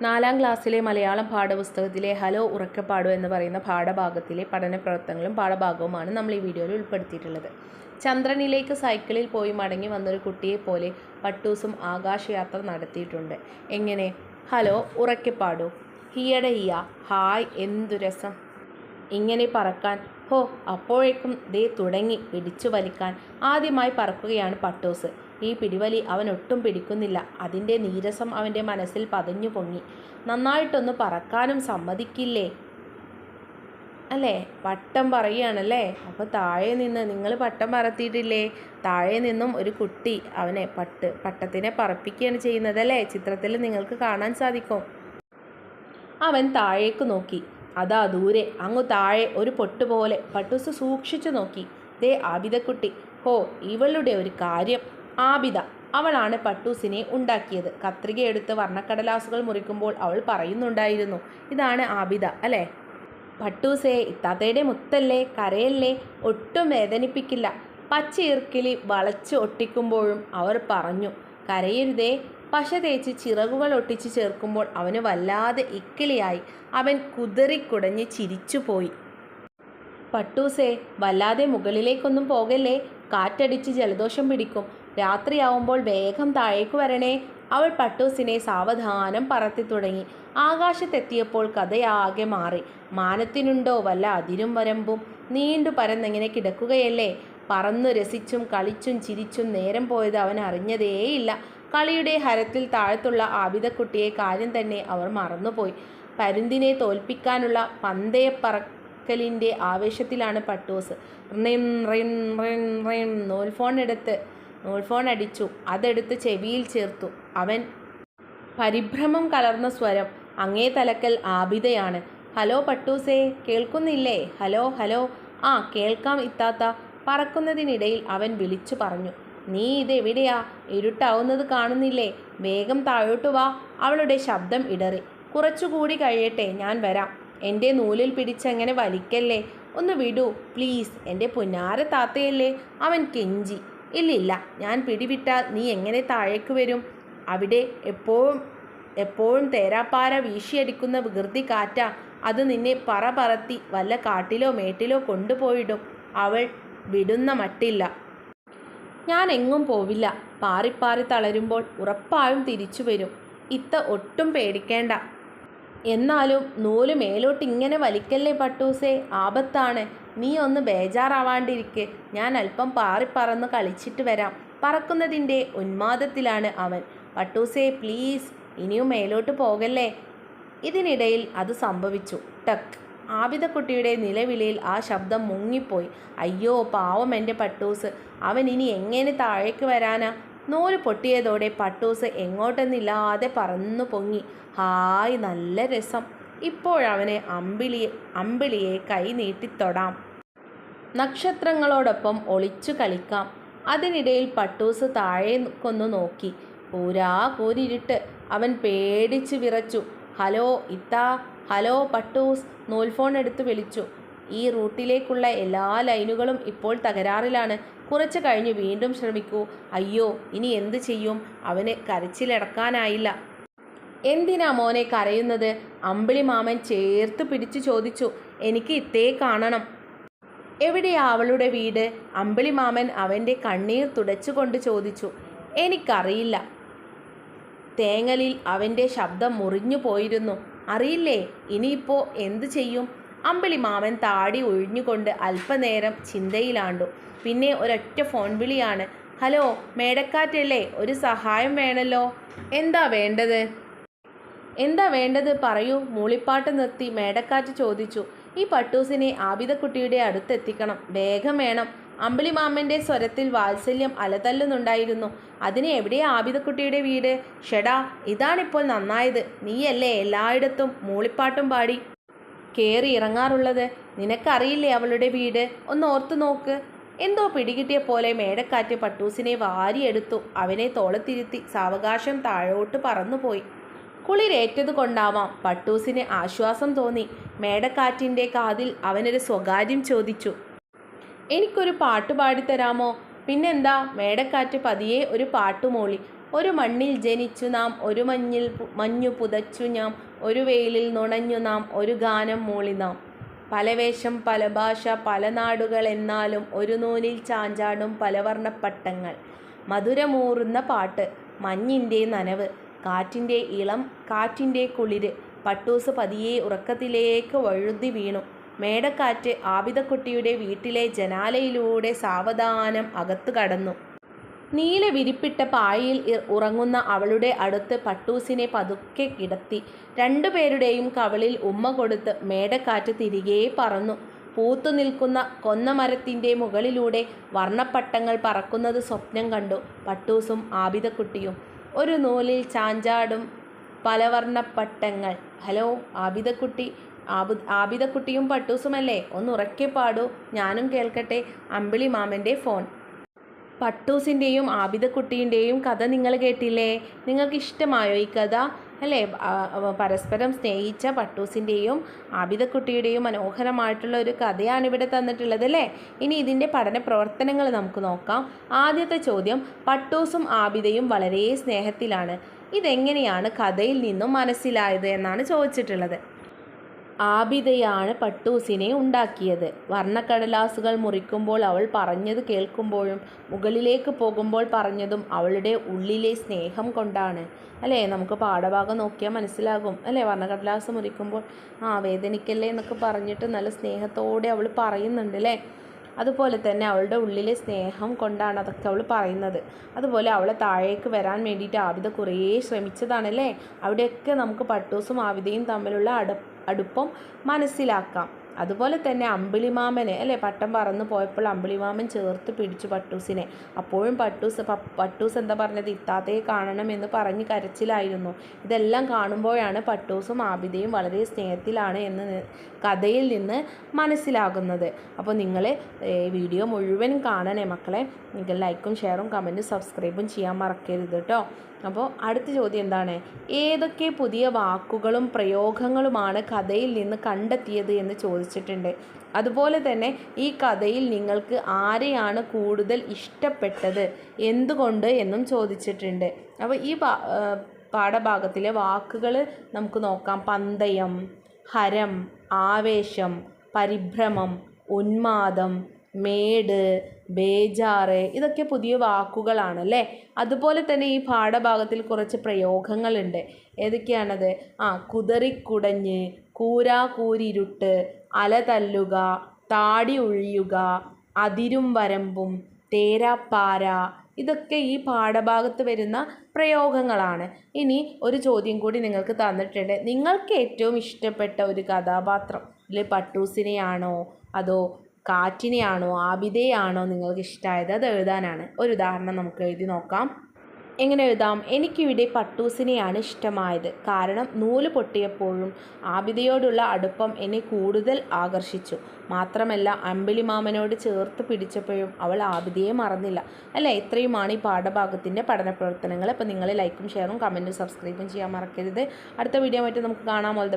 നാലാം ക്ലാസ്സിലെ മലയാളം പാഠപുസ്തകത്തിലെ ഹലോ ഉറക്കപ്പാടു എന്ന് പറയുന്ന പാഠഭാഗത്തിലെ പഠന പ്രവർത്തനങ്ങളും പാഠഭാഗവുമാണ് നമ്മൾ ഈ വീഡിയോയിൽ ഉൾപ്പെടുത്തിയിട്ടുള്ളത്. ചന്ദ്രനിലേക്ക് സൈക്കിളിൽ പോയി മടങ്ങി വന്നൊരു കുട്ടിയെ പോലെ പട്ടൂസും ആകാശയാത്ര നടത്തിയിട്ടുണ്ട്. എങ്ങനെ? ഹലോ ഉറക്കപ്പാടു? ഹിയട ഹിയ. ഹായ് എന്തു രസം. ഇങ്ങനെ പറക്കാൻ ഹോ അപ്പോഴേക്കും ദേ തുടങ്ങി പിടിച്ചു വലിക്കാൻ. ആദ്യമായി പറക്കുകയാണ് പട്ടൂസ്. ഈ പിടിവലി അവൻ ഒട്ടും പിടിക്കുന്നില്ല. അതിന്റെ നീരസം അവന്റെ മനസ്സിൽ പതഞ്ഞു പൊങ്ങി. നന്നായിട്ടൊന്ന് പറക്കാനും സമ്മതിക്കില്ലേ? അല്ലേ? പട്ടം പറയുകയാണല്ലേ? അപ്പോൾ താഴെ നിന്ന് നിങ്ങൾ പട്ടം പറത്തിയിട്ടില്ലേ? താഴെ നിന്നും ഒരു കുട്ടി അവനെ പട്ട് പട്ടത്തിനെ പറപ്പിക്കുകയാണ് ചെയ്യുന്നത് അല്ലേ? ചിത്രത്തിൽ നിങ്ങൾക്ക് കാണാൻ സാധിക്കും. അവൻ താഴേക്ക് നോക്കി. അതാ ദൂരെ. അങ്ങു താഴെ ഒരു പൊട്ടുപോലെ പട്ടൂസ് സൂക്ഷിച്ചു നോക്കി. ദേ ആബിദക്കുട്ടി ഹോ ഇവളുടെ ഒരു കാര്യം. ആബിദ അവളാണ് പട്ടൂസിനെ ഉണ്ടാക്കിയത്. കത്രിക എടുത്ത് വർണക്കടലാസുകൾ മുറിക്കുമ്പോൾ അവൾ പറയുന്നുണ്ടായിരുന്നു. ഇതാണ് ആബിദ അല്ലേ? പട്ടൂസേ ഇത്താത്തയുടെ മുത്തല്ലേ കരയല്ലേ? ഒട്ടും വേദനിപ്പിക്കില്ല. പച്ചയിർക്കിലി വളച്ച് ഒട്ടിക്കുമ്പോഴും അവർ പറഞ്ഞു കരയരുതേ പശ തേച്ച് ചിറകുകൾ ഒട്ടിച്ച് ചേർക്കുമ്പോൾ അവന് വല്ലാതെ ഇക്കിളിയായി. അവൻ കുതറിക്കുടഞ്ഞ് ചിരിച്ചുപോയി. പട്ടൂസേ വല്ലാതെ മുകളിലേക്കൊന്നും പോകല്ലേ? കാറ്റടിച്ച് ജലദോഷം പിടിക്കും. രാത്രിയാവുമ്പോൾ വേഗം താഴേക്ക് വരണേ. അവൾ പട്ടൂസിനെ സാവധാനം പറത്തി തുടങ്ങി. ആകാശത്തെത്തിയപ്പോൾ കഥയാകെ മാറി. മാനത്തിനുണ്ടോ വല്ല അതിരും വരമ്പും? നീണ്ടു പരന്നെങ്ങനെ കിടക്കുകയല്ലേ? പറന്നു രസിച്ചും കളിച്ചും ചിരിച്ചും നേരം പോയത് അവൻ അറിഞ്ഞതേയില്ല. കളിയുടെ ഹരത്തിൽ താഴത്തുള്ള ആബിദക്കുട്ടിയെ കാര്യം തന്നെ അവർ മറന്നുപോയി. പരുന്തിനെ തോൽപ്പിക്കാനുള്ള പന്തയപ്പറക്കലിന്റെ ആവേശത്തിലാണ് പട്ടൂസ്. റിം റിം റിം റിം നൂൽഫോൺ എടുത്ത് നൂൽഫോൺ അടിച്ചു. അതെടുത്ത് ചെവിയിൽ ചേർത്തു. അവൻ പരിഭ്രമം കലർന്ന സ്വരം. അങ്ങേ തലക്കൽ ആബിതയാണ് ഹലോ പട്ടൂസേ കേൾക്കുന്നില്ലേ? Hello hello. ആ കേൾക്കാം ഇത്താത്ത. പറക്കുന്നതിനിടയിൽ അവൻ വിളിച്ചു പറഞ്ഞു. നീ ഇതെവിടെയാ? ഇരുട്ടാവുന്നത് കാണുന്നില്ലേ? വേഗം താഴോട്ട് വാ. അവളുടെ ശബ്ദം ഇടറി. കുറച്ചുകൂടി കഴിയട്ടെ ഞാൻ വരാം. എന്റെ നൂലിൽ പിടിച്ചങ്ങനെ വലിക്കല്ലേ? ഒന്ന് വിടൂ. പ്ലീസ് എന്റെ പുന്നാര താത്തയല്ലേ? അവൻ കെഞ്ചി. ഇല്ലില്ല ഞാൻ പിടിവിട്ടാൽ നീ എങ്ങനെ താഴേക്ക് വരും? അവിടെ എപ്പോഴും എപ്പോഴും തേരാപ്പാര വീശിയടിക്കുന്ന വികൃതി കാറ്റാ. അത് നിന്നെ പറ പറത്തി വല്ല കാട്ടിലോ മേട്ടിലോ കൊണ്ടുപോയിടും. അവൾ വിടുന്ന മട്ടില്ല. ഞാൻ എങ്ങും പോവില്ല പാറിപ്പാറി തളരുമ്പോൾ ഉറപ്പായും തിരിച്ചു വരും. ഇത്ത ഒട്ടും പേടിക്കേണ്ട. എന്നാലും നൂൽ മേലോട്ട് ഇങ്ങനെ വലിക്കല്ലേ പട്ടൂസേ? ആപത്താണ്. നീ ഒന്ന് ബേജാറാവാണ്ടിരിക്കെ. ഞാൻ അല്പം പാറിപ്പറന്ന് കളിച്ചിട്ട് വരാം. പറക്കുന്നതിന്റെ ഉന്മാദത്തിലാണ് അവൻ. പട്ടൂസേ പ്ലീസ് ഇനിയും മേലോട്ട് പോകല്ലേ? ഇതിനിടയിൽ അത് സംഭവിച്ചു. ടക്ക്. ആബിദക്കുട്ടിയുടെ നിലവിളിയിൽ ആ ശബ്ദം മുങ്ങിപ്പോയി. അയ്യോ പാവം എന്റെ പട്ടൂസ്. അവൻ ഇനി എങ്ങനെ താഴേക്ക് വരാനാ? നൂൽ പൊട്ടിയതോടെ പട്ടൂസ് എങ്ങോട്ടെന്നില്ലാതെ പറന്നു പൊങ്ങി. ഹായ് നല്ല രസം. ഇപ്പോഴവന് അമ്പിളിയെ അമ്പിളിയെ കൈ നീട്ടിത്തൊടാം നക്ഷത്രങ്ങളോടൊപ്പം ഒളിച്ചു കളിക്കാം. അതിനിടയിൽ പട്ടൂസ് താഴേക്കൊന്നു നോക്കി. പൂരാ കൂരിരുട്ട്. അവൻ പേടിച്ച് വിറച്ചു. ഹലോ ഇത്താ ഹലോ പട്ടൂസ് നൂൽഫോൺ എടുത്ത് വിളിച്ചു. ഈ റൂട്ടിലേക്കുള്ള എല്ലാ ലൈനുകളും ഇപ്പോൾ തകരാറിലാണ്. കുറച്ച് കഴിഞ്ഞ് വീണ്ടും ശ്രമിക്കൂ. അയ്യോ ഇനി എന്ത് ചെയ്യും? അവന് കരച്ചിലടക്കാനായില്ല. എന്തിനാ മോനെ കരയുന്നത്? അമ്പിളി മാമൻ ചേർത്ത് പിടിച്ചു ചോദിച്ചു. എനിക്ക് ഇത്തേ കാണണം. എവിടെയാ അവളുടെ വീട്? അമ്പിളി മാമൻ അവന്റെ കണ്ണീർ തുടച്ചുകൊണ്ട് ചോദിച്ചു. എനിക്കറിയില്ല. തേങ്ങലിൽ അവന്റെ ശബ്ദം മുറിഞ്ഞു പോയിരുന്നു. അറിയില്ലേ? ഇനിയിപ്പോൾ എന്തു ചെയ്യും? അമ്പിളി മാമൻ താടി ഒഴിഞ്ഞുകൊണ്ട് അല്പനേരം ചിന്തയിലാണ്ടു. പിന്നെ ഒരൊറ്റ ഫോൺ വിളിയാണ്. ഹലോ മേടക്കാറ്റല്ലേ? ഒരു സഹായം വേണല്ലോ? എന്താ വേണ്ടത്? എന്താ വേണ്ടത് പറയൂ. മൂളിപ്പാട്ട് നിർത്തി മേടക്കാറ്റ് ചോദിച്ചു. ഈ പട്ടൂസിനെ ആബിദക്കുട്ടിയുടെ അടുത്തെത്തിക്കണം. വേഗം വേണം. അമ്പിളിമാമന്റെ സ്വരത്തിൽ വാത്സല്യം അലതല്ലുന്നുണ്ടായിരുന്നു. അതിന് എവിടെയാ ആബിദക്കുട്ടിയുടെ വീട്? ഷെടാ ഇതാണിപ്പോൾ നന്നായത്. നീയല്ലേ എല്ലായിടത്തും മൂളിപ്പാട്ടും പാടി കയറി ഇറങ്ങാറുള്ളത്? നിനക്കറിയില്ലേ അവളുടെ വീട്? ഒന്ന് ഓർത്തു നോക്ക്. എന്തോ പിടികിട്ടിയ പോലെ മേടക്കാറ്റ് പട്ടൂസിനെ വാരിയെടുത്തു. അവനെ തോളത്തിരുത്തി സാവകാശം താഴോട്ട് പറന്നുപോയി. കുളിരേറ്റത് കൊണ്ടാവാം. പട്ടൂസിന് ആശ്വാസം തോന്നി. മേടക്കാറ്റിന്റെ കാതിൽ അവനൊരു സ്വകാര്യം ചോദിച്ചു. എനിക്കൊരു പാട്ട് പാടിത്തരാമോ? പിന്നെന്താ? മേടക്കാറ്റ് പതിയെ ഒരു പാട്ടുമൂളി ഒരു മണ്ണിൽ ജനിച്ചു നാം ഒരു മഞ്ഞിൽ മഞ്ഞു പുതച്ചു നാം ഒരു വെയിലിൽ നുണഞ്ഞു നാം ഒരു ഗാനം മോളി നാം. പല വേഷം പല ഭാഷ പല നാടുകൾ എന്നാലും ഒരു നൂലിൽ ചാഞ്ചാടും പലവർണപ്പട്ടങ്ങൾ മധുരമൂറുന്ന പാട്ട് മഞ്ഞിന്റെ നനവ് കാറ്റിന്റെ ഇളം കാറ്റിന്റെ കുളിര് പട്ടൂസ് പതിയെ ഉറക്കത്തിലേക്ക് വഴുതി വീണു. മേടക്കാറ്റ് ആബിദക്കുട്ടിയുടെ വീട്ടിലെ ജനാലയിലൂടെ സാവധാനം അകത്തു കടന്നു. നീല വിരിപ്പിട്ട പായയിൽ ഉറങ്ങുന്ന അവളുടെ അടുത്ത് പട്ടൂസിനെ പതുക്കെ കിടത്തി. രണ്ടുപേരുടെയും കവളിൽ ഉമ്മ കൊടുത്ത് മേടക്കാറ്റ് തിരികെ പറന്നു. പൂത്തു നിൽക്കുന്ന കൊന്നമരത്തിന്റെ മുകളിലൂടെ വർണപ്പട്ടങ്ങൾ പറക്കുന്നത് സ്വപ്നം കണ്ടു പട്ടൂസും ആബിദക്കുട്ടിയും. ഒരു നൂലിൽ ചാഞ്ചാടും പലവർണപ്പട്ടങ്ങൾ. ഹലോ ആബിദക്കുട്ടി ആബു ആബിദക്കുട്ടിയും പട്ടൂസുമല്ലേ? ഒന്ന് ഉറക്കെ പാടൂ. ഞാനും കേൾക്കട്ടെ. അമ്പിളി മാമന്റെ ഫോൺ. പട്ടൂസിന്റെയും ആബിദക്കുട്ടീന്റെയും കഥ നിങ്ങൾ കേട്ടില്ലേ? നിങ്ങൾക്ക് ഇഷ്ടമായോ ഈ കഥ? അല്ലേ? പരസ്പരം സ്നേഹിച്ച പട്ടൂസിന്റെയും ആബിദക്കുട്ടിയുടെയും മനോഹരമായിട്ടുള്ള ഒരു കഥയാണ് ഇവിടെ തന്നിട്ടുള്ളത് അല്ലേ? ഇനി ഇതിന്റെ പഠന പ്രവർത്തനങ്ങൾ നമുക്ക് നോക്കാം. ആദ്യത്തെ ചോദ്യം പട്ടൂസും ആബിദയും വളരെ സ്നേഹത്തിലാണ്. ഇതെങ്ങനെയാണ് കഥയിൽ നിന്നും മനസ്സിലായത് എന്നാണ് ചോദിച്ചിട്ടുള്ളത്. ആബിദയാണ് പട്ടൂസിനെ ഉണ്ടാക്കിയത്. വർണക്കടലാസുകൾ മുറിക്കുമ്പോൾ അവൾ പറഞ്ഞത് കേൾക്കുമ്പോഴും മുകളിലേക്ക് പോകുമ്പോൾ പറഞ്ഞതും അവളുടെ ഉള്ളിലെ സ്നേഹം കൊണ്ടാണ്. അല്ലേ? നമുക്ക് പാഠഭാഗം നോക്കിയാൽ മനസ്സിലാകും. അല്ലേ? വർണക്കടലാസ് മുറിക്കുമ്പോൾ ആ വേദനിക്കല്ലേ എന്നൊക്കെ പറഞ്ഞിട്ട് നല്ല സ്നേഹത്തോടെ അവൾ പറയുന്നുണ്ട് അല്ലേ? അതുപോലെ തന്നെ അവളുടെ ഉള്ളിലെ സ്നേഹം കൊണ്ടാണ് അതൊക്കെ അവൾ പറയുന്നത്. അതുപോലെ അവളെ താഴേക്ക് വരാൻ വേണ്ടിയിട്ട് ആവിത കുറേ ശ്രമിച്ചതാണല്ലേ അവിടെയൊക്കെ നമുക്ക് പട്ടൂസും ആവിതയും തമ്മിലുള്ള അടു അടുപ്പം മനസ്സിലാക്കാം. അതുപോലെ തന്നെ അമ്പിളിമാമനെ അല്ലേ? പട്ടം പറന്ന് പോയപ്പോൾ അമ്പിളിമാമൻ ചേർത്ത് പിടിച്ചു പട്ടൂസിനെ. അപ്പോഴും പട്ടൂസ് പട്ടൂസ് എന്താ പറഞ്ഞത്? ഇത്താത്തയെ കാണണം എന്ന് പറഞ്ഞ് കരച്ചിലായിരുന്നു. ഇതെല്ലാം കാണുമ്പോഴാണ് പട്ടൂസും ആബിദയും വളരെ സ്നേഹത്തിലാണ് എന്ന് കഥയിൽ നിന്ന് മനസ്സിലാകുന്നത്. അപ്പോൾ നിങ്ങൾ വീഡിയോ മുഴുവനും കാണണേ മക്കളെ. നിങ്ങൾ ലൈക്കും ഷെയറും കമന്റും സബ്സ്ക്രൈബും ചെയ്യാൻ മറക്കരുത് കേട്ടോ. അപ്പോൾ അടുത്ത ചോദ്യം എന്താണ്? ഏതൊക്കെ പുതിയ വാക്കുകളും പ്രയോഗങ്ങളുമാണ് കഥയിൽ നിന്ന് കണ്ടെത്തിയത് എന്ന് ചോദിച്ചിട്ടുണ്ട്. അതുപോലെ തന്നെ ഈ കഥയിൽ നിങ്ങൾക്ക് ആരെയാണ് കൂടുതൽ ഇഷ്ടപ്പെട്ടത്? എന്തുകൊണ്ട് എന്നും ചോദിച്ചിട്ടുണ്ട്. അപ്പോൾ ഈ പാഠഭാഗത്തിലെ വാക്കുകൾ നമുക്ക് നോക്കാം. പന്തയം ഹരം ആവേശം പരിഭ്രമം ഉന്മാദം മേട് ബേജാറ്. ഇതൊക്കെ പുതിയ വാക്കുകളാണ് അല്ലേ അതുപോലെ തന്നെ ഈ പാഠഭാഗത്തിൽ കുറച്ച് പ്രയോഗങ്ങളുണ്ട്. ഏതൊക്കെയാണത്? ആ കുതറിക്കുടഞ്ഞ് കൂരാകൂരിരുട്ട് അല തല്ലുക താടി ഒഴിയുക അതിരും വരമ്പും തേരാപ്പാര. ഇതൊക്കെ ഈ പാഠഭാഗത്ത് വരുന്ന പ്രയോഗങ്ങളാണ്. ഇനി ഒരു ചോദ്യം കൂടി നിങ്ങൾക്ക് തന്നിട്ടുണ്ട്. നിങ്ങൾക്ക് ഏറ്റവും ഇഷ്ടപ്പെട്ട ഒരു കഥാപാത്രം ഇതിൽ പട്ടൂസിനെയാണോ? അതോ കാറ്റിനെയാണോ ആബിദയെയാണോ നിങ്ങൾക്ക് ഇഷ്ടമായത് അത് എഴുതാനാണ്. ഒരു ഉദാഹരണം നമുക്ക് എഴുതി നോക്കാം. എങ്ങനെ എഴുതാം? എനിക്കിവിടെ പട്ടൂസിനെയാണ് ഇഷ്ടമായത്. കാരണം നൂൽ പൊട്ടിയപ്പോഴും ആബിദയോടുള്ള അടുപ്പം എന്നെ കൂടുതൽ ആകർഷിച്ചു. മാത്രമല്ല അമ്പിളിമാമനോട് ചേർത്ത് പിടിച്ചപ്പോഴും അവൾ ആബിദയെ മറന്നില്ല. അല്ല ഇത്രയുമാണ് ഈ പാഠഭാഗത്തിന്റെ പഠന പ്രവർത്തനങ്ങൾ അപ്പോൾ നിങ്ങൾ ലൈക്കും ഷെയറും കമന്റും സബ്സ്ക്രൈബും ചെയ്യാൻ മറക്കരുത്. അടുത്ത വീഡിയോ മറ്റും നമുക്ക് കാണാം. All the